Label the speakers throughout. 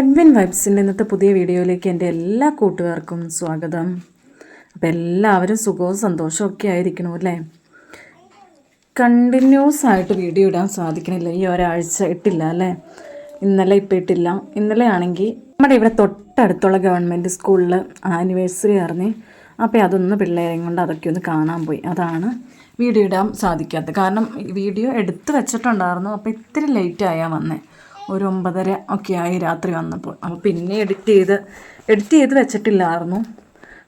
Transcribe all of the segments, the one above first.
Speaker 1: ഹെഡ്വിൻ വൈബ്സിന്റെ ഇന്നത്തെ പുതിയ വീഡിയോയിലേക്ക് എന്റെ എല്ലാ കൂട്ടുകാർക്കും സ്വാഗതം. അപ്പോൾ എല്ലാവരും സുഖവും സന്തോഷവും ഒക്കെ ആയിരിക്കണം അല്ലേ? കണ്ടിന്യൂസ് ആയിട്ട് വീഡിയോ ഇടാൻ സാധിക്കണില്ല. ഈ ഒരാഴ്ച ഇട്ടില്ല അല്ലേ? ഇന്നലെ ഇപ്പം ഇട്ടില്ല. ഇന്നലെ ആണെങ്കിൽ നമ്മുടെ ഇവിടെ തൊട്ടടുത്തുള്ള ഗവൺമെന്റ് സ്കൂളിൽ ആനിവേഴ്സറി ആയിരുന്നു. അപ്പോൾ അതൊന്ന് പിള്ളേരെയും കൊണ്ട് അതൊക്കെ ഒന്ന് കാണാൻ പോയി. അതാണ് വീഡിയോ ഇടാൻ സാധിക്കാത്തത്. കാരണം വീഡിയോ എടുത്ത് വെച്ചിട്ടുണ്ടായിരുന്നു. അപ്പോൾ ഇത്തിരി ലേറ്റ് ആയാൽ വന്നേ. ഒരു ഒമ്പതര ഒക്കെ ആയി രാത്രി വന്നപ്പോൾ. അപ്പോൾ പിന്നെ എഡിറ്റ് ചെയ്ത് എഡിറ്റ് ചെയ്ത് വെച്ചിട്ടില്ലായിരുന്നു.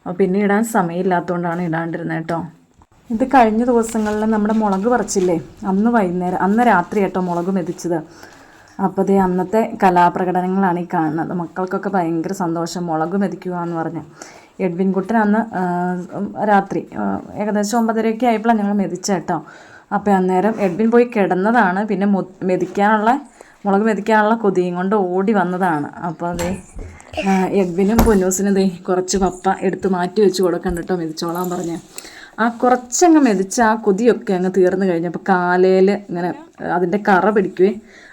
Speaker 1: അപ്പോൾ പിന്നെ ഇടാൻ സമയമില്ലാത്തതുകൊണ്ടാണ് ഇടാണ്ടിരുന്നത് കേട്ടോ. ഇത് കഴിഞ്ഞ ദിവസങ്ങളിൽ നമ്മുടെ മുളക് പറിച്ചില്ലേ? അന്ന് വൈകുന്നേരം അന്ന് രാത്രി കേട്ടോ മുളക് മെതിച്ചത്. അപ്പോൾ ദേ അന്നത്തെ കലാപ്രകടനങ്ങളാണ് ഈ കാണുന്നത്. മക്കൾക്കൊക്കെ ഭയങ്കര സന്തോഷം. മുളക് മെതിക്കുക എന്ന് പറഞ്ഞ്. എഡ്വിൻ കുട്ടൻ അന്ന് രാത്രി ഏകദേശം ഒമ്പതരയൊക്കെ ആയപ്പോഴാണ് ഞങ്ങൾ മെതിച്ചേട്ടോ അപ്പോൾ അന്നേരം എഡ്വിൻ പോയി കിടന്നതാണ്. പിന്നെ മെതിക്കാനുള്ള മുളക് മെതിക്കാനുള്ള കൊതിയും കൊണ്ട് ഓടി വന്നതാണ്. അപ്പോൾ അതേ എഗ്ബിനും പൊന്നൂസിനും ദേ കുറച്ച് പപ്പ എടുത്ത് മാറ്റി വെച്ച് കൊടുക്കണ്ട കേട്ടോ മെതിച്ചോളാൻ പറഞ്ഞ്. ആ കുറച്ചങ്ങ് മെതിച്ച ആ കൊതിയൊക്കെ അങ്ങ് തീർന്നു കഴിഞ്ഞപ്പോൾ കാലയിൽ ഇങ്ങനെ അതിന്റെ കറ പിടിക്കുവേ.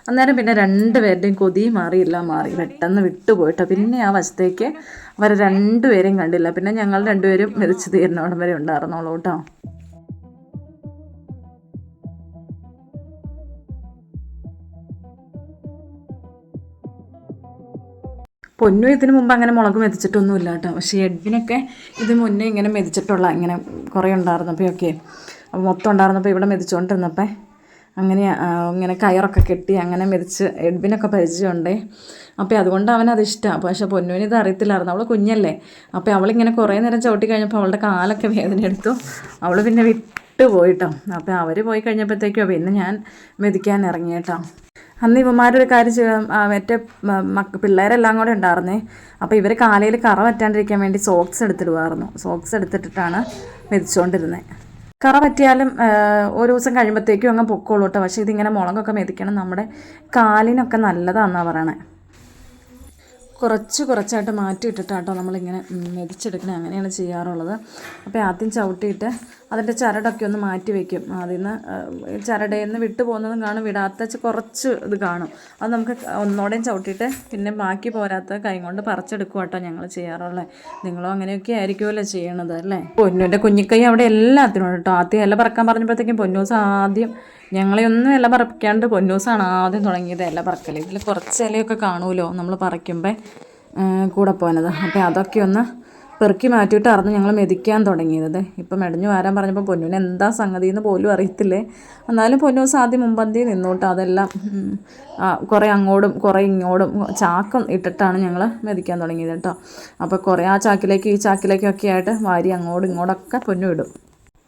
Speaker 1: അന്നേരം പിന്നെ രണ്ടുപേരുടെയും കൊതി മാറിയില്ല മാറി. പെട്ടെന്ന് വിട്ടുപോയിട്ടോ. പിന്നെ ആ വശത്തേക്ക് അവരെ രണ്ടുപേരെയും കണ്ടില്ല. പിന്നെ ഞങ്ങൾ രണ്ടുപേരും മെതിച്ച് തീരുന്നോടം വരെ ഉണ്ടായിരുന്നോളൂ കേട്ടോ പൊന്നു ഇതിനു മുമ്പ് അങ്ങനെ മുളക് മെതിച്ചിട്ടൊന്നുമില്ല കേട്ടോ. പക്ഷേ എഡ്വിനൊക്കെ ഇത് മുന്നേ ഇങ്ങനെ മെതിച്ചിട്ടുള്ള ഇങ്ങനെ കുറേ ഉണ്ടായിരുന്നപ്പോഴൊക്കെ അപ്പോൾ മൊത്തം ഉണ്ടായിരുന്നപ്പോൾ ഇവിടെ മെതിച്ചുകൊണ്ടിരുന്നപ്പോൾ അങ്ങനെ ഇങ്ങനെ കയറൊക്കെ കെട്ടി അങ്ങനെ മെതിച്ച് എഡ്വിനൊക്കെ പരിചയമുണ്ടേ. അപ്പോൾ അതുകൊണ്ട് അവനത് ഇഷ്ടമാണ് പക്ഷേ പൊന്നുവിന് ഇത് അറിയത്തില്ലായിരുന്നു. അവൾ കുഞ്ഞല്ലേ. അപ്പോൾ അവളിങ്ങനെ കുറേ നേരം ചവിട്ടി കഴിഞ്ഞപ്പോൾ അവളുടെ കാലൊക്കെ വേദന എടുത്തു. അവൾ പിന്നെ വിട്ട് പോയിട്ടോ അപ്പോൾ അവർ പോയി കഴിഞ്ഞപ്പോഴത്തേക്കോ പിന്നെ ഞാൻ മെതിക്കാൻ ഇറങ്ങി കേട്ടോ അന്ന് ഇവന്മാരൊരു കാര്യം ചെയ്യാം മറ്റേ പിള്ളേരെല്ലാം കൂടെ ഉണ്ടായിരുന്നേ. അപ്പോൾ ഇവർ കാലയിൽ കറ പറ്റാണ്ടിരിക്കാൻ വേണ്ടി സോക്സ് എടുത്തിടുമായിരുന്നു സോക്സ് എടുത്തിട്ടിട്ടാണ് മെതിച്ചുകൊണ്ടിരുന്നത് കറ പറ്റിയാലും ഒരു ദിവസം കഴിയുമ്പോഴത്തേക്കും അങ്ങ് പൊക്കോളൂ കേട്ടോ. പക്ഷേ ഇതിങ്ങനെ മുളകൊക്കെ മെതിക്കണം. നമ്മുടെ കാലിനൊക്കെ നല്ലതാണെന്നാണ് പറയണേ. കുറച്ച് കുറച്ചായിട്ട് മാറ്റി ഇട്ടിട്ടാട്ടോ നമ്മളിങ്ങനെ മെതിച്ചെടുക്കണേ. അങ്ങനെയാണ് ചെയ്യാറുള്ളത്. അപ്പോൾ ആദ്യം ചവിട്ടിയിട്ട് അതിന്റെ ചരടൊക്കെ ഒന്ന് മാറ്റി വെക്കും. അതിൽ നിന്ന് ചരടയിൽ നിന്ന് വിട്ടു പോകുന്നതും കാണും. വിടാത്ത കുറച്ച് ഇത് കാണും. അത് നമുക്ക് ഒന്നോടെയും ചവിട്ടിയിട്ട് പിന്നെ ബാക്കി പോരാത്ത കൈ കൊണ്ട് പറിച്ചെടുക്കും കേട്ടോ ഞങ്ങൾ ചെയ്യാറുള്ളത് നിങ്ങളും അങ്ങനെയൊക്കെ ആയിരിക്കുമല്ലോ ചെയ്യണത് അല്ലേ? പൊന്നുവിന്റെ കുഞ്ഞിക്കൈ അവിടെ എല്ലാത്തിനും കേട്ടോ. ആദ്യം ഇല പറക്കാൻ പറഞ്ഞപ്പോഴത്തേക്കും പൊന്നൂസ് ആദ്യം ഞങ്ങളെ ഒന്നും ഇല പറിക്കാണ്ട് പൊന്നൂസാണ് ആദ്യം തുടങ്ങിയത് എല്ലാം പറക്കൽ ഇതിൽ കുറച്ച് ഇലയൊക്കെ കാണുമല്ലോ നമ്മൾ പറിക്കുമ്പോൾ കൂടെ പോകുന്നത് അപ്പോൾ അതൊക്കെ ഒന്ന് പെറുക്കി മാറ്റിയിട്ടായിരുന്നു ഞങ്ങൾ മെതിക്കാൻ തുടങ്ങിയത്. ഇപ്പം മെടഞ്ഞു വരാൻ പറഞ്ഞപ്പോൾ പൊന്നുവിന് എന്താ സംഗതി എന്ന് പോലും അറിയത്തില്ലേ? എന്നാലും പൊന്നൂസ് ആദ്യം മുമ്പന്തി നിന്നോട്ട് അതെല്ലാം കുറേ അങ്ങോട്ടും കുറേ ഇങ്ങോട്ടും ചാക്കം ഇട്ടിട്ടാണ് ഞങ്ങൾ മെതിക്കാൻ തുടങ്ങിയത് കേട്ടോ. അപ്പോൾ കുറേ ആ ചാക്കിലേക്ക് ഈ ചാക്കിലേക്കൊക്കെ ആയിട്ട് വാരി അങ്ങോട്ടും ഇങ്ങോട്ടൊക്കെ പൊന്നു ഇടും.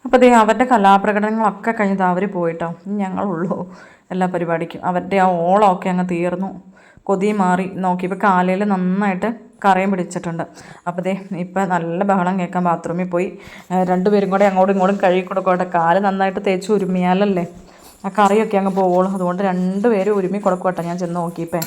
Speaker 1: അപ്പോൾ ദേ അവരുടെ കലാപ്രകടനങ്ങളൊക്കെ കഴിഞ്ഞത് അവർ പോയിട്ടോ. ഞങ്ങളുള്ളൂ എല്ലാ പരിപാടിക്കും. അവരുടെ ആ ഓളമൊക്കെ അങ്ങ് തീർന്നു. കൊതി മാറി നോക്കിയപ്പോൾ കാലയിൽ നന്നായിട്ട് കറയും പിടിച്ചിട്ടുണ്ട്. അപ്പോൾ ദേ ഇപ്പം നല്ല ബഹളം കേൾക്കാൻ ബാത്റൂമിൽ പോയി. രണ്ടുപേരും കൂടെ അങ്ങോട്ടും ഇങ്ങോട്ടും കഴുകി കൊടുക്കട്ടെ കാൽ നന്നായിട്ട് തേച്ച് ഉരുമിയാലല്ലേ? ആ കറിയൊക്കെ അങ്ങ് പോവുള്ളൂ. അതുകൊണ്ട് രണ്ടുപേരും ഉരുമി കൊടുക്കട്ടെ ഞാൻ ചെന്ന് നോക്കിയപ്പോൾ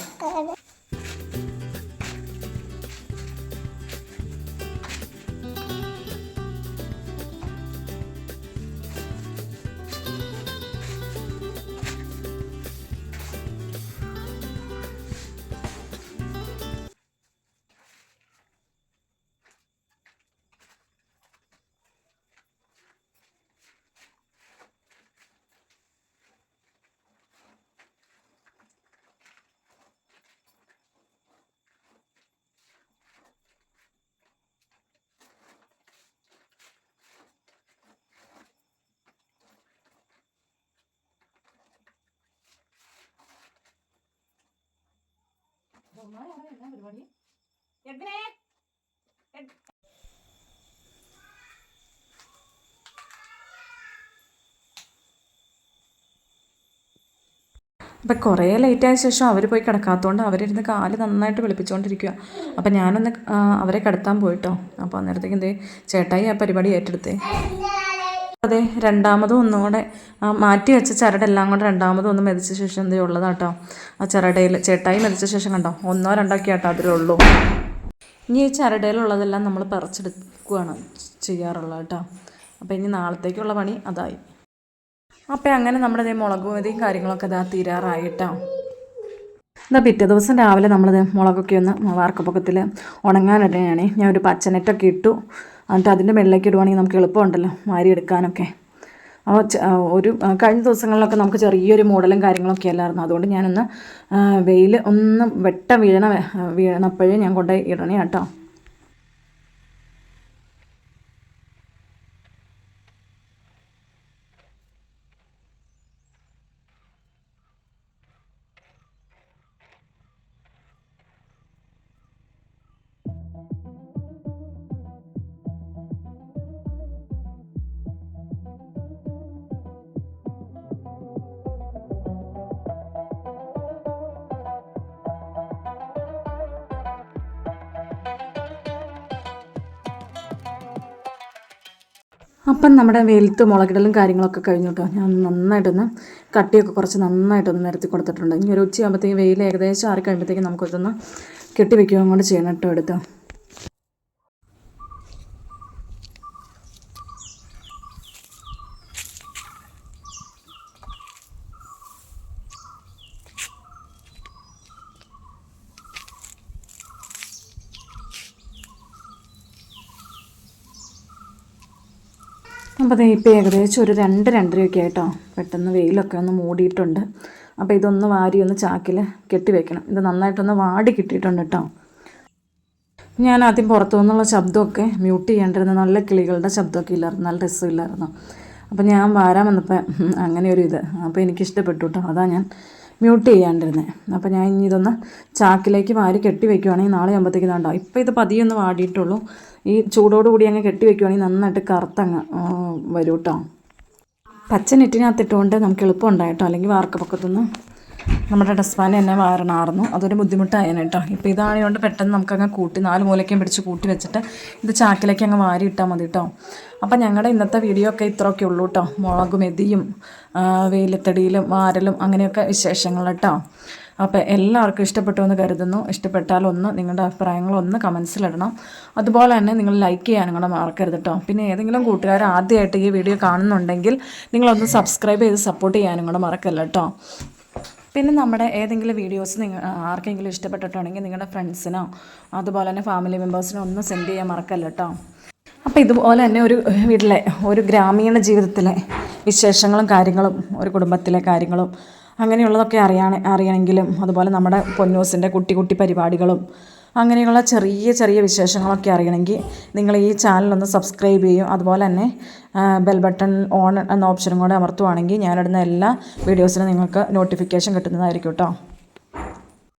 Speaker 1: അപ്പം കുറേ ലേറ്റായ ശേഷം അവർ പോയി കിടക്കാത്തതുകൊണ്ട് അവരിരുന്ന് കാൽ നന്നായിട്ട് വെളുപ്പിച്ചുകൊണ്ടിരിക്കുക അപ്പം ഞാനൊന്ന് അവരെ കിടത്താൻ പോയിട്ടോ. അപ്പോൾ അന്നേരത്തേക്ക് എന്തേ ചേട്ടായി ആ പരിപാടി ഏറ്റെടുത്തേ. അതെ രണ്ടാമതും ഒന്നും കൂടെ മാറ്റി വെച്ച ചരടെല്ലാം കൂടെ രണ്ടാമതും ഒന്ന് മെതിച്ച ശേഷം എന്തേ ഉള്ളതാട്ടോ? ആ ചരടയിൽ ചേട്ടായി മെതിച്ച ശേഷം കണ്ടോ? ഒന്നോ രണ്ടോ ഒക്കെ ആട്ടോ അതിലേ ഉള്ളൂ. ഇനി ഈ ചരടയിലുള്ളതെല്ലാം നമ്മൾ പറിച്ചെടുക്കുകയാണ് ചെയ്യാറുള്ളത് കേട്ടോ. അപ്പോൾ ഇനി നാളത്തേക്കുള്ള പണി അതായി. അപ്പോൾ അങ്ങനെ നമ്മുടെ ഇതേ മുളക് മതിയും കാര്യങ്ങളൊക്കെ ഇതാ തീരാറായിട്ടോ എന്നാൽ പിറ്റേ ദിവസം രാവിലെ നമ്മളിത് മുളകൊക്കെ ഒന്ന് വാർക്കപ്പൊക്കത്തിൽ ഉണങ്ങാനിടുകയാണ് ഞാൻ ഒരു പച്ചനെറ്റൊക്കെ ഇട്ടു. എന്നിട്ട് അതിന്റെ വെള്ളയ്ക്ക് ഇടുവാണെങ്കിൽ നമുക്ക് എളുപ്പമുണ്ടല്ലോ വാരി എടുക്കാനൊക്കെ. അപ്പോൾ ഒരു കഴിഞ്ഞ ദിവസങ്ങളിലൊക്കെ നമുക്ക് ചെറിയൊരു മോഡലും കാര്യങ്ങളൊക്കെ അല്ലായിരുന്നു. അതുകൊണ്ട് ഞാനൊന്ന് വെയിൽ ഒന്ന് വെട്ട വീഴണ വീഴണപ്പോഴേ ഞാൻ കൊണ്ടുപോയി ഇടണേ കേട്ടോ. അപ്പം നമ്മുടെ വെയിലത്ത് മുളകിടലും കാര്യങ്ങളൊക്കെ കഴിഞ്ഞു കേട്ടോ ഞാൻ നന്നായിട്ടൊന്ന് കട്ടിയൊക്കെ കുറച്ച് നന്നായിട്ടൊന്ന് നിരത്തി കൊടുത്തിട്ടുണ്ട്. ഇനി ഒരു ഉച്ചയാകുമ്പോഴത്തേക്ക് വെയിൽ ഏകദേശം ആറി കഴിയുമ്പോഴത്തേക്ക് നമുക്കിതൊന്ന് കെട്ടി വെക്കുകയും കൊണ്ട് ചെയ്യണം കേട്ടോ എടുത്ത്. അപ്പോൾ ദേ ഇപ്പോൾ ഏകദേശം ഒരു രണ്ട് രണ്ടരയൊക്കെ ആയിട്ടോ. പെട്ടെന്ന് വെയിലൊക്കെ ഒന്ന് മൂടിയിട്ടുണ്ട്. അപ്പോൾ ഇതൊന്ന് വാരി ഒന്ന് ചാക്കിൽ കെട്ടി വെക്കണം. ഇത് നന്നായിട്ടൊന്ന് വാടി കിട്ടിയിട്ടുണ്ട് കേട്ടോ ഞാൻ ആദ്യം പുറത്തു നിന്നുള്ള ശബ്ദമൊക്കെ മ്യൂട്ട് ചെയ്യേണ്ടിരുന്ന. നല്ല കിളികളുടെ ശബ്ദമൊക്കെ ഇല്ലായിരുന്നു. നല്ല രസമില്ലായിരുന്നു. അപ്പോൾ ഞാൻ വാരാൻ വന്നപ്പോൾ അങ്ങനെ ഒരു ഇത്. അപ്പോൾ എനിക്ക് ഇഷ്ടപ്പെട്ടു കേട്ടോ അതാ ഞാൻ മ്യൂട്ട് ചെയ്യാണ്ടിരുന്നത് അപ്പോൾ ഞാൻ ഇനി ഇതൊന്ന് ചാക്കിലേക്ക് വാരി കെട്ടി വെക്കുവാണെങ്കിൽ നാളെ ആകുമ്പോഴത്തേക്ക് ഇതുണ്ടാവും ഇപ്പോൾ ഇത് പതിയെ ഒന്ന് വാടിയിട്ടുള്ളൂ. ഈ ചൂടോടുകൂടി അങ്ങ് കെട്ടി വെക്കുവാണെങ്കിൽ നന്നായിട്ട് കറുത്തങ്ങ് വരും പച്ച നെറ്റിനകത്തിട്ടുകൊണ്ട് നമുക്ക് എളുപ്പം ഉണ്ടായിട്ടോ അല്ലെങ്കിൽ വാർക്കപ്പൊക്കത്തുനിന്ന്? നമ്മുടെ ഡസ്പാൻ തന്നെ വാരണമായിരുന്നു അതൊരു ബുദ്ധിമുട്ടായേനെ കേട്ടോ ഇപ്പോൾ ഇതായതുകൊണ്ട് പെട്ടെന്ന് നമുക്കങ്ങ് കൂട്ടി നാല് മൂലയ്ക്കും പിടിച്ച് കൂട്ടി വെച്ചിട്ട് ഇത് ചാക്കിലേക്ക് അങ്ങ് വാരി ഇട്ടാൽ മതി കേട്ടോ അപ്പം ഞങ്ങളുടെ ഇന്നത്തെ വീഡിയോ ഒക്കെ ഇത്രയൊക്കെ ഉള്ളൂ കേട്ടോ മുളകും എതിയും ആ, വെയിലത്തടിയിലും വാരലും അങ്ങനെയൊക്കെ വിശേഷങ്ങൾ കേട്ടോ അപ്പോൾ എല്ലാവർക്കും ഇഷ്ടപ്പെട്ടു എന്ന് കരുതുന്നു. ഇഷ്ടപ്പെട്ടാൽ ഒന്ന് നിങ്ങളുടെ അഭിപ്രായങ്ങൾ അഭിപ്രായങ്ങളൊന്ന് കമൻസിലിടണം. അതുപോലെ തന്നെ നിങ്ങൾ ലൈക്ക് ചെയ്യാനും കൂടെ മറക്കരുത് കേട്ടോ പിന്നെ ഏതെങ്കിലും കൂട്ടുകാർ ആദ്യമായിട്ട് ഈ വീഡിയോ കാണുന്നുണ്ടെങ്കിൽ നിങ്ങളൊന്ന് സബ്സ്ക്രൈബ് ചെയ്ത് സപ്പോർട്ട് ചെയ്യാനും കൂടെ മറക്കല്ല കേട്ടോ പിന്നെ നമ്മുടെ ഏതെങ്കിലും വീഡിയോസ് നിങ്ങൾ ആർക്കെങ്കിലും ഇഷ്ടപ്പെട്ടിട്ടുണ്ടെങ്കിൽ നിങ്ങളുടെ ഫ്രണ്ട്സിനോ അതുപോലെ തന്നെ ഫാമിലി മെമ്പേഴ്സിനോ ഒന്ന് സെൻഡ് ചെയ്യാൻ മറക്കല്ല കേട്ടോ അപ്പോൾ ഇതുപോലെ തന്നെ ഒരു വീട്ടിലെ ഒരു ഗ്രാമീണ ജീവിതത്തിലെ വിശേഷങ്ങളും കാര്യങ്ങളും ഒരു കുടുംബത്തിലെ കാര്യങ്ങളും അങ്ങനെയുള്ളതൊക്കെ അറിയാൻ അറിയണമെങ്കിലും അതുപോലെ നമ്മുടെ പൊന്നൂസിന്റെ കുട്ടി കുട്ടി പരിപാടികളും അങ്ങനെയുള്ള ചെറിയ ചെറിയ വിശേഷങ്ങളൊക്കെ അറിയണമെങ്കിൽ നിങ്ങൾ ഈ ചാനലൊന്ന് സബ്സ്ക്രൈബ് ചെയ്യും. അതുപോലെ തന്നെ ബെൽ ബട്ടൺ ഓൺ എന്ന ഓപ്ഷനും കൂടെ അമർത്തുവാണെങ്കിൽ ഞാനിടുന്ന എല്ലാ വീഡിയോസിനും നിങ്ങൾക്ക് നോട്ടിഫിക്കേഷൻ കിട്ടുന്നതായിരിക്കും കേട്ടോ